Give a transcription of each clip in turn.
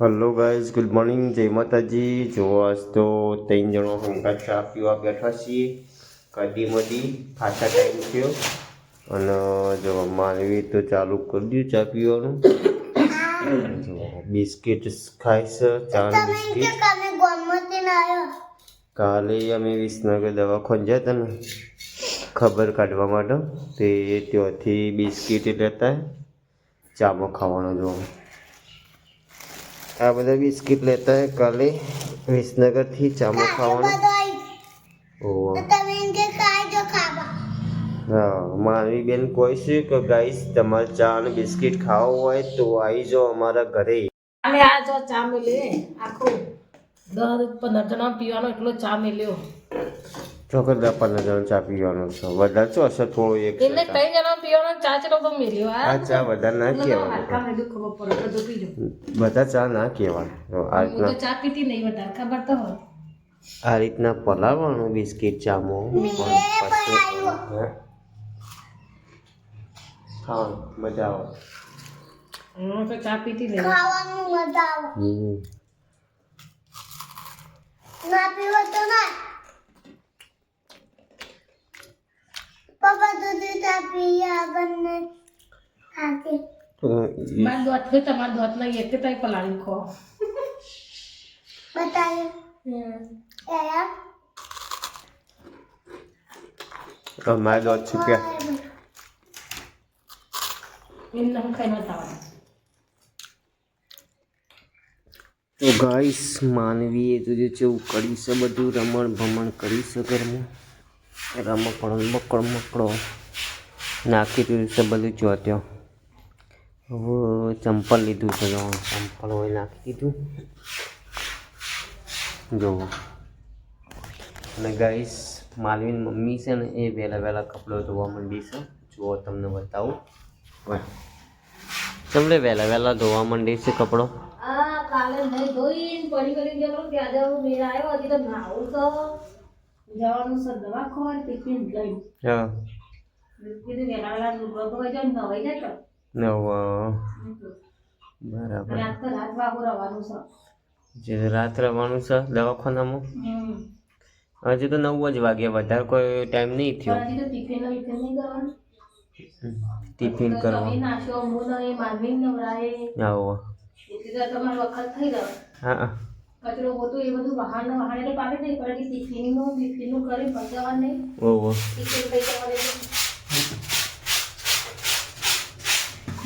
Hello guys good morning જય માતાજી. જો આજ તો ત્રણ જણો હંકા ચા પીવા બેઠા છીએ. કદી મદી ફાટા ટાઈમ થયો. અને જો માનવી તો ચાલુ કરી દીધું ચા પીવાનું. જો બિસ્કિટ ખાય છે ચા બિસ્કિટ. કાલે અમે વિસનગર દવાખાને જતા હતા ને ખબર કાઢવા માટે તે ત્યાંથી બિસ્કિટ લેતા ચામાં ખાવાનો જોવાનું આ બધા બિસ્કિટ લેતા હે કાલે વિસનગરથી થી ખાવાનું. ખાવાનો હા મારી બેન કોઈ છે કે ગાઈસ તમારે ચા અને બિસ્કિટ ખાવું હોય તો આવી જાઓ અમારા ઘરે. અમે આ જો ચા મેલે આખો. દર પંદર જણા પીવાનો એટલો ચા મેલ્યો. ચોક્કસ દસ પંદર જણ ચા પીવાનો છો. વધારે શું હશે? થોડો એક એટલે ત્રણ જણા પીવાનો ચા ચલો તો મેલ્યો આ આ ચા વધારે ના કહેવાય ખબર પડે તો પીજો બધા ચા ના કહેવાય આ રીતના તો ચા પીતી નહીં વધારે ખબર તો હોય. આ રીતના પલાવવાનું બિસ્કિટ ચામો. ખાવાનું મજા આવે. ચા પીતી નહીં. ખાવાનું મજા આવે. હમ. ના પીવો તો ના પપ્પા દૂધ ચા પી આગળને ખાતે તો ઈ- મારા દોત તો તમારા દોત નહીં એટલે તો પલાળી ખો. એમને હું ખાઈ બતાવવાનું તો ગાઈસ માનવીએ તો જે છે એવું કરી છે બધું રમણ ભમણ કરી છે ઘરમાં. રમકડો મકડો મકડો. નાખી દીધું છે બધું ચોટ્યો હવે ચંપલ લીધું છે જો ચંપલ હોય નાખી દીધું. જુઓ અને ગાઈસ માલવીન મમ્મી છે ને એ વહેલા વહેલા કપડો ધોવા માંડી છે. જુઓ તમને બતાવું. તમને વહેલા વહેલા ધોવા માંડી છે કપડો? કાલે નહીં ધોઈને પડી કરી ગયેલો ત્યાં જવાનું મેળ આવ્યો હજી તો નાવું તો. જવાનું છે દવાખાને ટિફિન લઈ. હા. કીધું જાય ને જાય તો અને બરાબર જે રાત રહેવાનું છે દવાખાનામાં? હજી તો નવ જ વાગ્યા વધારે કોઈ ટાઈમ નહીં થયો. પણ ટિફિન નો ટિફિન કરવાનું. હું. કચરો હોતું એ બધું વાહન એટલે પાડી નહીં પડે કે ટિફિનનું કરી પંચાવન નહીં. ઓહો. ટિફિન કઈ જવા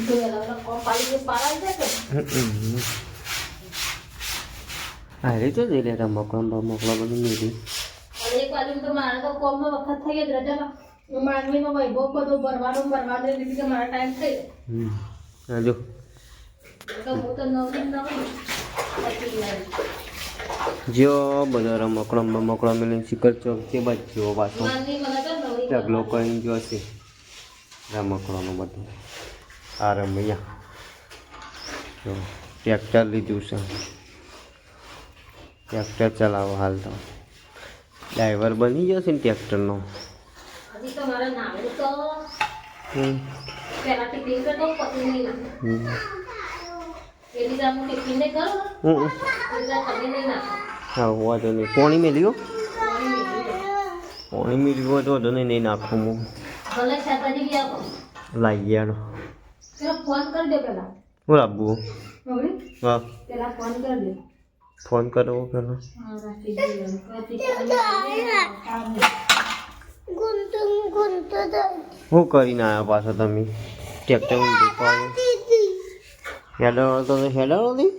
હમ. તો જઈ લે રમકડા બમકડા બધું મેળવી એક બાજુ તો મારે તો કોમનો વખત થઈ રજાનો હું માનવીનો વૈભવ બધો ભરવાનું ભરવાનું લીધી કે મારા ટાઈમ થઈ હાજો ગયો તો હું તો નવી આવી. જો બધા રમકડા બમકડા મેળવીને શિખર ચોક તે બાજુ જેવો પાછો નવી ઢગલો કરીને જોશે રમકડાનું બધું આ રમૈયા જો ટ્રેક્ટર લીધું છે. ટ્રેક્ટર ચલાવો હાલ તો. ડ્રાઈવર બની જશે ને ટ્રેક્ટરનો? પોણી મેલ્યો? પાણી મેલ્યું. હોય તો નહીં નહીં નાખું હું. લઈ શાકભાજી ફોન કરી દે પેલા. હું લાવવું હા. પેલા ફોન કરી દે. ફોન કરવો પેલો. હું કરીને આવ્યા પાછો તમે? ટ્રેક્ટર હેડર તો હેડર હતી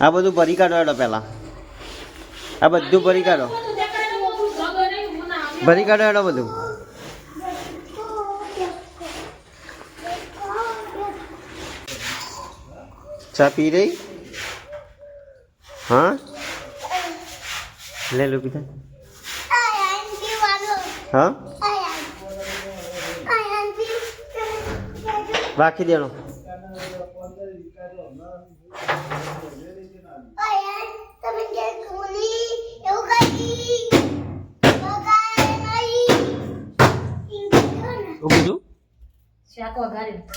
આ બધું ભરી કાઢો હેડો પહેલાં આ બધું ભરી કાઢો. ભરી કાઢો એડો બધું. ચા પી રહી? હા? લે લો પીતા હા? રાખી દેણો.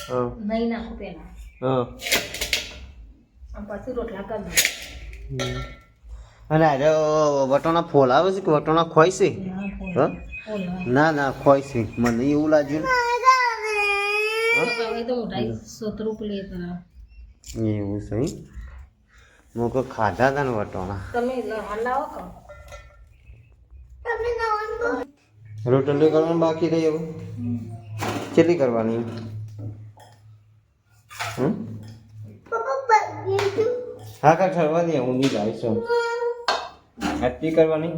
હા. નહીં નાખું પહેલા. હા. અને પછી રોટલા કરી અને આજે વટોના ફોલ આવે છે કે વટોના ખોય છે. ના ના ખોય છે. મને એવું લાગ્યું તો હવે તો મોટા સોતરું પેલી તરફ. એવું છે કોઈ ખાધા હતા ને વટોણા. રોટલી કરવાનું બાકી રહી હવે? કેટલી કરવાની? હા કાકા ઠરવા દે હું નહીં જાય છું આટલી કરવાની?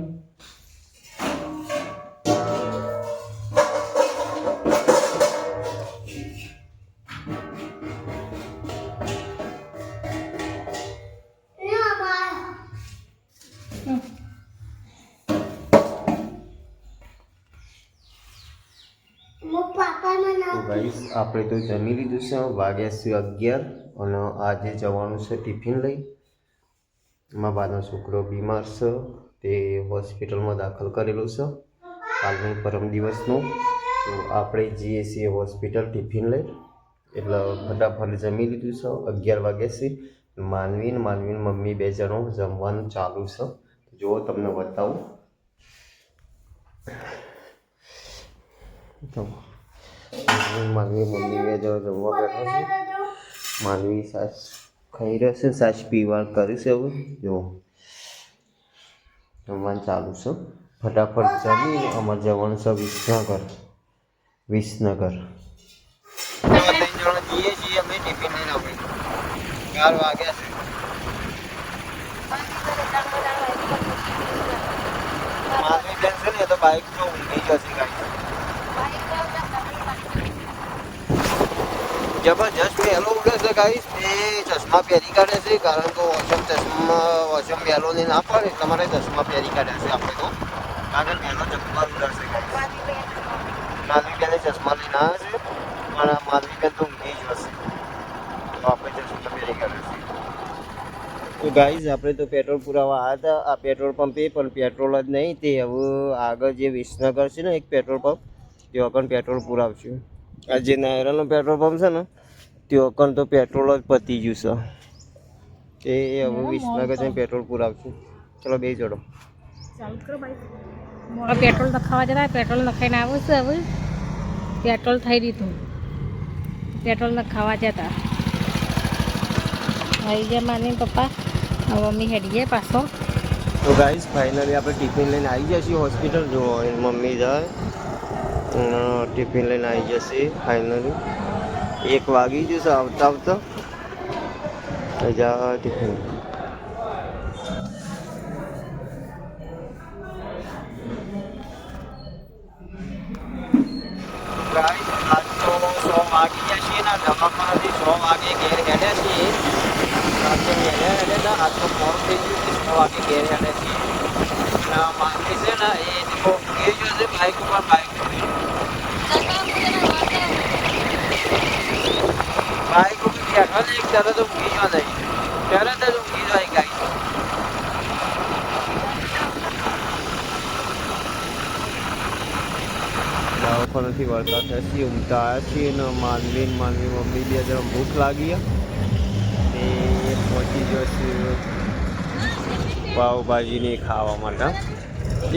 આપણે તો જમી લીધું છે. વાગ્યા છે અગિયાર અને આજે જવાનું છે ટિફિન લઈ. એમાં બાદનો છોકરો બીમાર છે. તે હોસ્પિટલમાં દાખલ કરેલો છે. કાલની પરમ દિવસનું. તો આપણે જઈએ છીએ હોસ્પિટલ ટિફિન લઈ. એટલે ફટાફટ જમી લીધું છે. અગિયાર વાગ્યા છે. માનવી માનવી મમ્મી બે જણો જમવાનું ચાલુ છે. જો તમને બતાવું. તો માનવી મમ્મી જો જમવા બેઠો છે. માનવી સાસ ખાઈ રહ્યો છે, સાસ પીવા કર્યું છે જો, જમવાનું ચાલુ છે. ફટાફટ જમી, અમારે જવાનું છે વિસનગર. વિસનગર. જઈએ છીએ અમે છે ને તો બાઇક જો ઊંઘી જશે ગાડી જબરજસ્ત વહેલો ઉડે છે ગાઈસ એ ચશ્મા પહેરી કાઢે છે, કારણ કે વોશમ ચશ્મા વોશમ વહેલો ને પડે, તમારે ચશ્મા પહેરી કાઢે છે આપણે તો. કારણ કે વહેલો ચશ્મા ઉડે છે ગાઈસ માલવી બેને ચશ્મા લઈને આવે છે, પણ આ માલવી બેન તો ઊંઘી જ હશે. તો આપણે ચશ્મા પહેરી કાઢે છે. તો ગાઈઝ આપણે તો પેટ્રોલ પુરાવા આવ્યા હતા. આ પેટ્રોલ પંપે પણ પેટ્રોલ જ નહીં, તે હવે આગળ જે વિસનગર છે ને, એક પેટ્રોલ પંપ તે પણ પેટ્રોલ પુરાવશું. આ જે નાયરાનો પેટ્રોલ પંપ છે ને ત્યાં પણ તો પેટ્રોલ જ પતી ગયું છે. એ હવે વિસનગર જઈને પેટ્રોલ પુરાવશું. ચલો બે ચડો પેટ્રોલ નખાવા જતા પેટ્રોલ નખાઈને આવું છે હવે. પેટ્રોલ થઈ દીધું. પેટ્રોલ નખાવા જતા. આવી ગયા માની પપ્પા. હવે મમ્મી હેડી ગયા પાછો. તો ગાઈઝ ફાઇનલી આપણે ટિફિન લઈને આવી ગયા હોસ્પિટલ જો મમ્મી જાય. ટિફિન લઈને આવી જશે ફાઇનલી એક વાગી જશે આવતા આવતા જા ટિફિન ગાઈઝ આજ તો સો વાગી ગયા છીએ ને ધમાકાથી સો વાગે ઘેર હેડ્યા છીએ રાત્રે વહેલા હેડ્યા હતા આજ તો મોડું થઈ ગયું છે સો વાગે ઘેર હેડ્યા છીએ અને આ માનવી છે ને એ તો ઊંઘી ગયો છે બાઇક ઉપર બાઇક બાઇક વરસાદ બેઠો ઉમતા નહીં તરત થયા છીએ ને માનવી માનવી મમ્મી બે જણા ભૂખ લાગી એ પહોંચી ગયો છે પાવભાજીની ખાવા માટે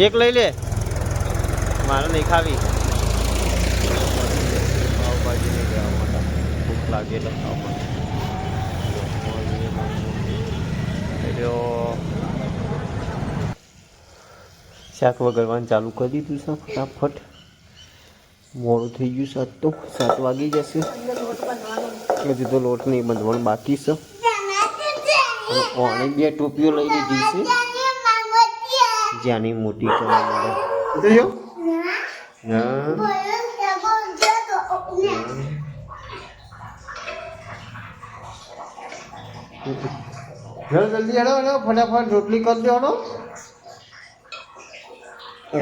એક લઈ લે. મારે નહીં ખાવી પાવભાજીની ખાવા માટે ભૂખ લાગી એટલે ખાવા માટે શાક વગરવાનું ચાલુ કરી દીધું છે ફટાફટ. મોડું થઈ ગયું સાત તો સાત વાગી જશે. હજી તો લોટ નહીં બંધવાનું બાકી છે. પાણી બે ટોપીઓ લઈ લીધી છે. જ્યાંની મોટી કરવા હા. જલ્દી હેડો હેડો, ફટાફટ રોટલી કરી દેવાનો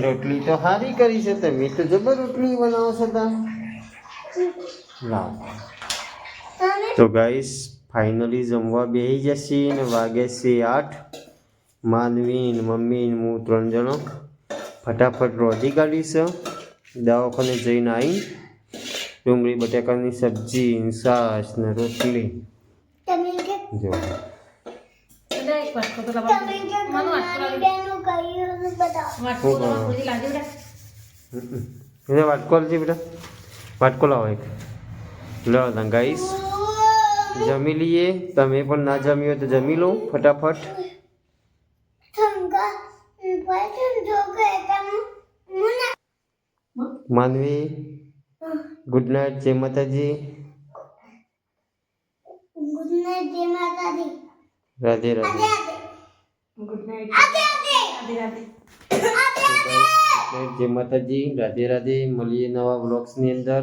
રોટલી તો સારી કરી છે, તમે તો જબર રોટલી બનાવો છો તા. તો ગાઈસ ફાઇનલી જમવા બેસી જશે ને વાગે છે આઠ. માનવી મમ્મી હું ત્રણ જણો. ફટાફટ રોટી કાઢીશ. દવાખાને જઈને આવી ડુંગળી, બટાકાની સબ્જી છાશ ને રોટલી. જો વાટકો લાવજો બેટા. એને વાટકો લાવો એક. લો ગાઈસ જમી લઈએ. તમે પણ ના જમી હોય તો જમી લો ફટાફટ. થંગા પાછળ જો કે તમે મને માનવી ગુડ નાઇટ જય માતાજી ગુડ નાઇટ જય માતાજી રાધે રાધે. ગુડ નાઇટ જય માતાજી. રાધે રાધે. મળીએ નવા બ્લોગ્સની અંદર.